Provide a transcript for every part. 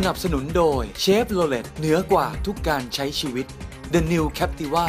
สนับสนุนโดยเชฟโรเลตเหนือกว่าทุกการใช้ชีวิต The New Captiva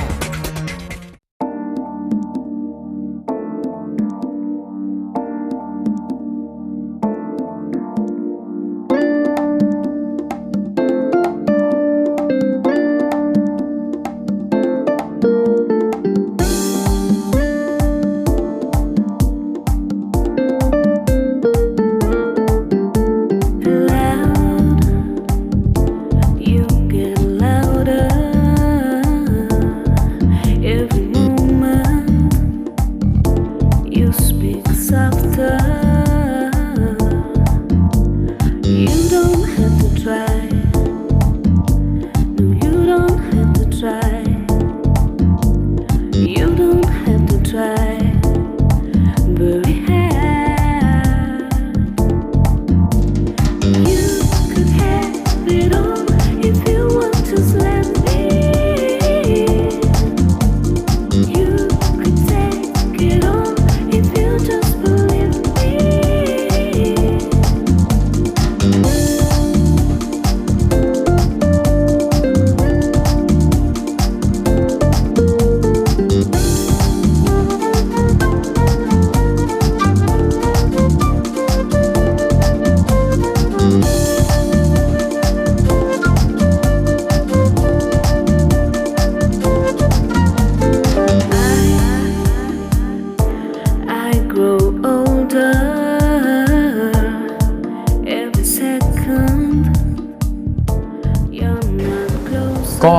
ก็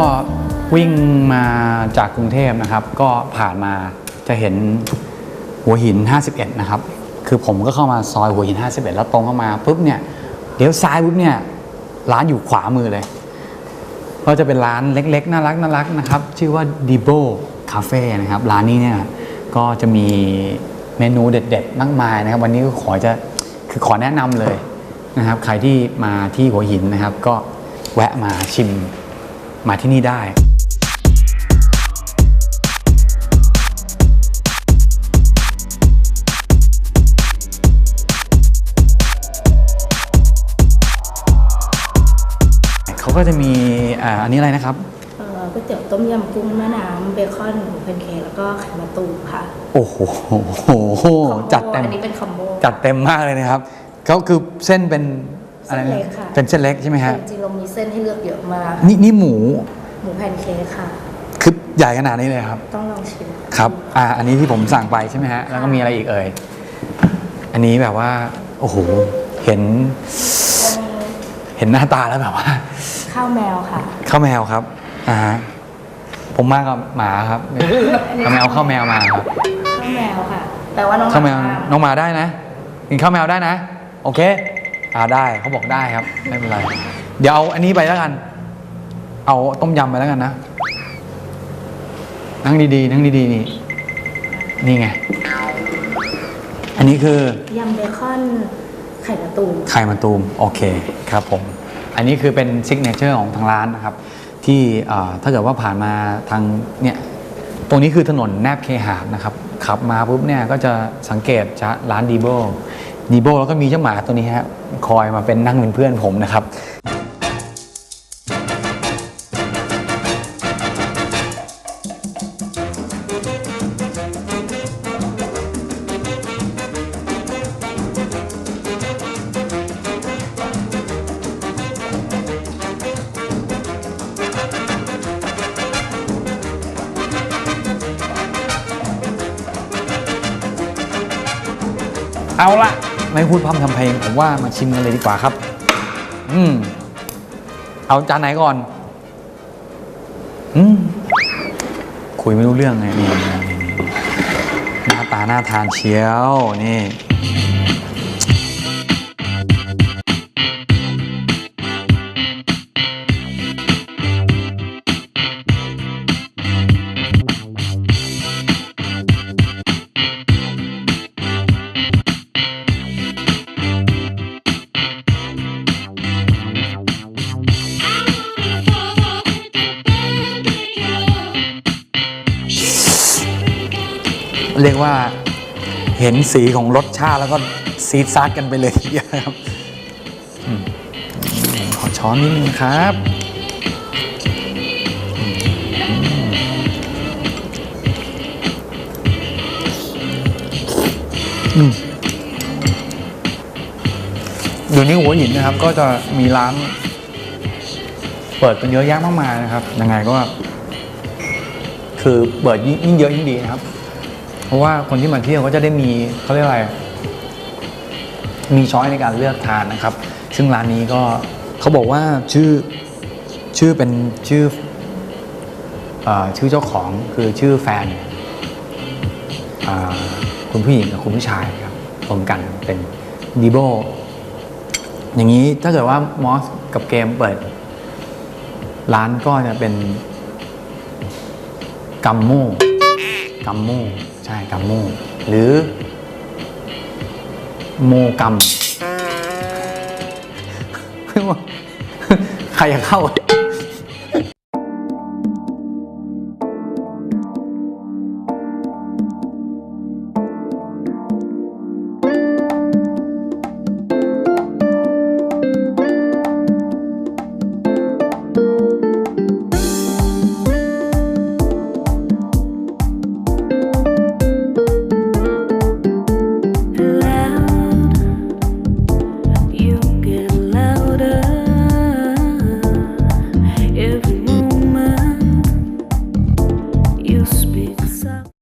วิ่งมาจากกรุงเทพนะครับ ก็ผ่านมาจะเห็นหัวหิน 51 นะครับ คือผมก็เข้ามาซอยหัวหิน 51 แล้วตรงเข้ามาปุ๊บเนี่ยเดี๋ยวซ้ายปุ๊บเนี่ยร้านอยู่ขวามือเลย ก็จะเป็นร้านเล็ก ๆ น่ารักน่ารักนะครับ ชื่อว่า d i b o Cafe นะครับ ร้านนี้เนี่ยก็จะมีเมนูเด็ด ๆ มากมายนะครับ วันนี้ก็ขอจะคือขอแนะนำเลยนะครับ ใครที่มาที่หัวหินนะครับ ก็แวะมาชิม มาที่นี่ได้เขาก็จะมีอ่าอันนี้อะไรนะครับเอ่อก๋วยเตี๋ยวต้มยำกุ้งแม่น้ำเบคอนหมูแพนเค้กแล้วก็ไข่มะตูมค่ะ โอ้โหคอมโบจัดเต็มอันนี้เป็นคอมโบจัดเต็มมากเลยนะครับก็คือเส้นเป็น อะไรเส้นนะเล็กค่ะ เป็นเส้นเล็กใช่ไหมฮะ จริงๆเรามีเส้นให้เลือกเยอะมากนี่นี่หมูหมูแพนเค้กค่ะ คือใหญ่ขนาดนี้เลยครับ ต้องลองชิมครับ อ่า อันนี้ที่ผมสั่งไปใช่ไหมฮะ แล้วก็มีอะไรอีกเอ่ย อันนี้แบบว่า โอ้โห เห็น เห็นหน้าตาแล้วแบบว่า ข้าวแมวค่ะ ข้าวแมวครับ อ่าฮะผมมากับหมาครับเอาแมวเข้าวแมวมาครับ ข้าวแมวค่ะแต่ว่าน้องข้าวแมวหน้องหมาได้นะ กินข้าวแมวได้นะ โอเค อ่าได้เขาบอกได้ครับ ไม่เป็นไร เดี๋ยวเอาอันนี้ไปแล้วกัน เอาต้มยำไปแล้วกันนะ นั่งดีๆ นั่งดีๆนี่ นี่ไง อันนี้คือยำเบคอนไข่มะตูม ไข่มะตูม โอเคครับผม อันนี้คือเป็นซิกเนเจอร์ของทางร้านนะครับ ที่เอ่อถ้าเกิดว่าผ่านมาทางเนี่ย ตรงนี้คือถนนแนบเคหาดนะครับ ขับมาปุ๊บเนี่ยก็จะสังเกตจะร้านดีโบ ดีโบแล้วก็มีเจ้าหมาตัวนี้ฮะคอยมาเป็นนั่งเป็นเพื่อนผมนะครับเอาละ ไม่พูดพร่ำทำเพลงผมว่ามาชิมกันเลยดีกว่าครับ อืม เอาจานไหนก่อน อืม คุยไม่รู้เรื่องไงนี่หน้าตาน่าทานเชียว นี่ เรียกว่าเห็นสีของรสชาติแล้วก็ซีดซาดกันไปเลยทีเดียวนะครับขอช้อนนิดนึงครับเดี๋ยวนี้หัวหินนะครับ ก็จะมีร้าน เปิดเป็นเยอะแยะมากมายนะครับยังไงก็ คือเปิดยิ่งเยอะยิ่งดีนะครับ เพราะว่าคนที่มาเที่ยวก็จะได้มีเขาเรียกอะไรมีช้อยในการเลือกทานนะครับ ซึ่งร้านนี้ก็เขาบอกว่าชื่อชื่อเป็นชื่ออชื่อเจ้าของคือชื่อแฟนคุณผู้หญิงกับคุณผู้ชายครับรวมกันเป็นดีโบอย่างนี้ถ้าเกิดว่ามอสกับเกมเปิด ร้านก็จะเป็นกัมโมกัมโม ใช่กัมโมหรือ โมกัมไม่ว่าใครจะเข้า